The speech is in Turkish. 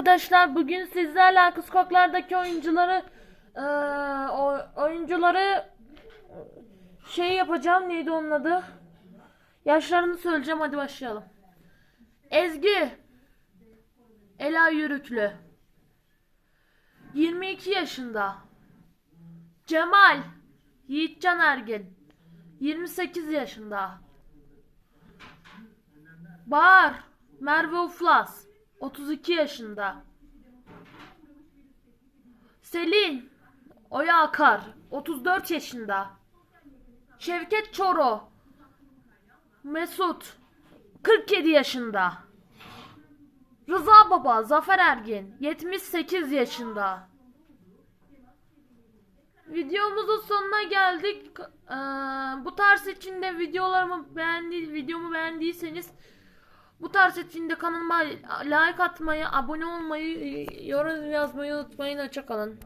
arkadaşlar bugün sizlerle arka sokaklardaki oyuncuları eee, o- oyuncuları şey yapacağım. Neydi onun adı? Yaşlarını söyleyeceğim. Hadi başlayalım. Ezgi. Ela Yürüklü. 22 yaşında. Cemal. Yiğitcan Ergin. 28 yaşında. Bahar. Merve Uflas 32 yaşında. Selin Oya Akar. 34 yaşında. Şevket Çoro Mesut 47 yaşında. Rıza Baba Zafer Ergin 78 yaşında. Videomuzun sonuna geldik. Ee, bu tarz içinde videolarımı beğendi, videomu beğendiyseniz bu tarz içinde kanalıma like atmayı, abone olmayı, yorum yazmayı unutmayın. Hoşçakalın.